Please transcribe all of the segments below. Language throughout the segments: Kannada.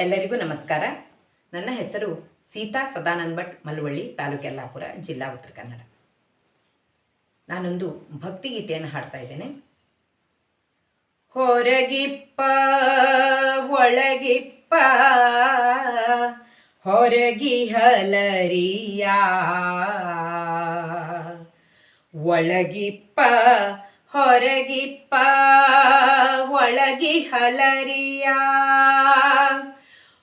ಎಲ್ಲರಿಗೂ ನಮಸ್ಕಾರ. ನನ್ನ ಹೆಸರು ಸೀತಾ ಸದಾನಂದ ಭಟ್, ಮಲವಳ್ಳಿ ತಾಲೂಕು ಯಲ್ಲಾಪುರ, ಜಿಲ್ಲಾ ಉತ್ತರ ಕನ್ನಡ. ನಾನೊಂದು ಭಕ್ತಿಗೀತೆಯನ್ನು ಹಾಡ್ತಾ ಇದ್ದೇನೆ. ಹೊರಗಿಪ್ಪ, ಒಳಗಿಪ್ಪ, ಹೊರಗಿ ಹಲರಿಯ. ಒಳಗಿಪ್ಪ, ಹೊರಗಿಪ್ಪ, ಒಳಗಿ ಹಲರಿಯ.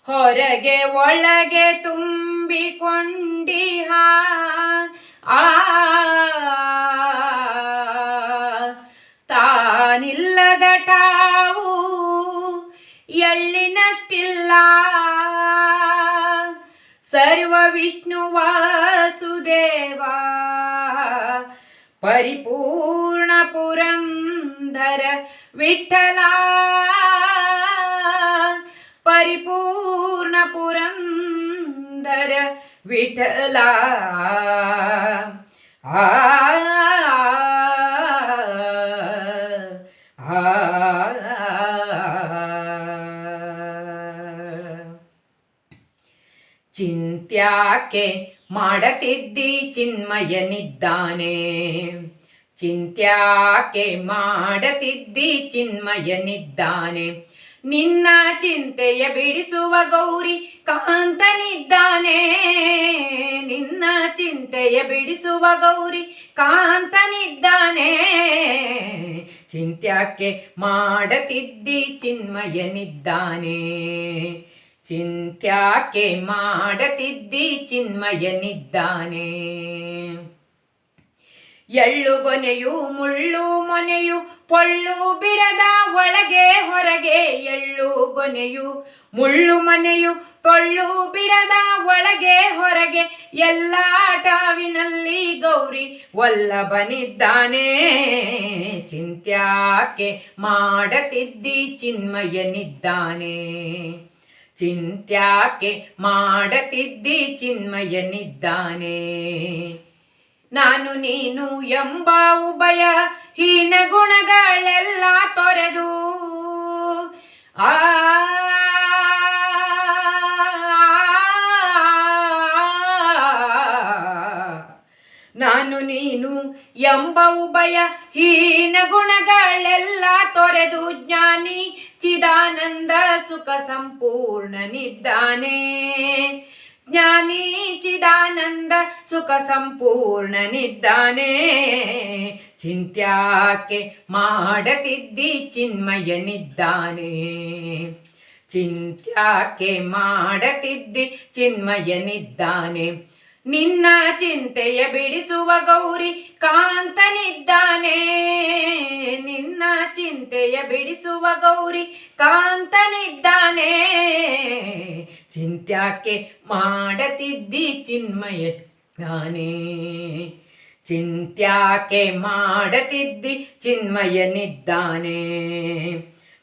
ಹೊರಗೆ ಒಳಗೆ ತುಂಬಿಕೊಂಡಿಹ. ಆ ತಾನಿಲ್ಲದ ಟಾವು ಎಳ್ಳಿನಷ್ಟಿಲ್ಲ. ಸರ್ವ ವಿಷ್ಣು ವಾಸುದೇವ ಪರಿಪೂರ್ಣ ಪುರಂದರ ವಿಠಲ. ಪರಿಪೂರ್ಣ ಪುರಂದರ ವಿಠಲ ಆ ಚಿಂತ್ಯಾಕೆ ಮಾಡತಿದ್ದಿ ಚಿನ್ಮಯನಿದ್ದಾನೆ ಚಿಂತ್ಯಾಕೆ ಮಾಡತಿದ್ದಿ ಚಿನ್ಮಯನಿದ್ದಾನೆ ನಿನ್ನ ಚಿಂತೆಯ ಬಿಡಿಸುವ ಗೌರಿ ಕಾಂತನಿದ್ದಾನೆ. ನಿನ್ನ ಚಿಂತೆಯ ಬಿಡಿಸುವ ಗೌರಿ ಕಾಂತನಿದ್ದಾನೆ. ಚಿಂತ್ಯಾಕೆ ಮಾಡತಿದ್ದಿ ಚಿನ್ಮಯನಿದ್ದಾನೆ ಚಿಂತ್ಯಾಕೆ ಮಾಡತಿದ್ದಿ ಚಿನ್ಮಯನಿದ್ದಾನೆ ಎಳ್ಳು ಗೊನೆಯು, ಮುಳ್ಳು ಮೊನೆಯು, ಪೊಳ್ಳು ಬಿಡದ ಒಳಗೆ ಹೊರಗೆ ಎಳ್ಳು ಗೊನೆಯು, ಮುಳ್ಳು ಮನೆಯು, ಪೊಳ್ಳು ಬಿಡದ ಒಳಗೆ ಹೊರಗೆ ಎಲ್ಲ ಟಾವಿನಲ್ಲಿ ಗೌರಿ ವಲ್ಲಭನಿದ್ದಾನೆ. ಚಿಂತ್ಯಾಕೆ ಮಾಡತಿದ್ದಿ ಚಿನ್ಮಯನಿದ್ದಾನೆ ಚಿಂತ್ಯಾಕೆ ಮಾಡತಿದ್ದಿ ಚಿನ್ಮಯನಿದ್ದಾನೆ ನಾನು ನೀನು ಎಂಬ ಉಭಯ ಹೀನ ಗುಣಗಳೆಲ್ಲ ತೊರೆದು ಆ ನಾನು ನೀನು ಎಂಬ ಉಭಯ ಹೀನ ಗುಣಗಳೆಲ್ಲ ತೊರೆದು ಜ್ಞಾನಿ ಚಿದಾನಂದ ಸುಖ ಸಂಪೂರ್ಣನಿದ್ದಾನೆ ಜ್ಞಾನಿ ಚಿದಾನಂದ ಸುಖ ಸಂಪೂರ್ಣನಿದ್ದಾನೆ ಚಿಂತ್ಯಾಕೆ ಮಾಡತಿದ್ದಿ ಚಿನ್ಮಯನಿದ್ದಾನೆ ಚಿಂತ್ಯಾಕೆ ಮಾಡತಿದ್ದಿ ಚಿನ್ಮಯನಿದ್ದಾನೆ ನಿನ್ನ ಚಿಂತೆಯ ಬಿಡಿಸುವ ಗೌರಿ ಕಾಂತನಿದ್ದಾನೆ ನಿನ್ನ ಚಿಂತೆಯ ಬಿಡಿಸುವ ಗೌರಿ ಕಾಂತನಿದ್ದಾನೆ ಚಿಂತ್ಯಾಕೆ ಮಾಡತಿದ್ದಿ ಚಿನ್ಮಯ? ಜ್ಞಾನೇ ಚಿಂತ್ಯಾಕೆ ಮಾಡತಿದ್ದಿ ಚಿನ್ಮಯನಿದ್ದಾನೆ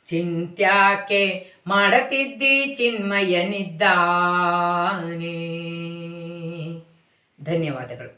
ಚಿಂತ್ಯಾಕೆ ಮಾಡತಿದ್ದಿ ಚಿನ್ಮಯನಿದ್ದಾನೆ ಧನ್ಯವಾದಗಳು.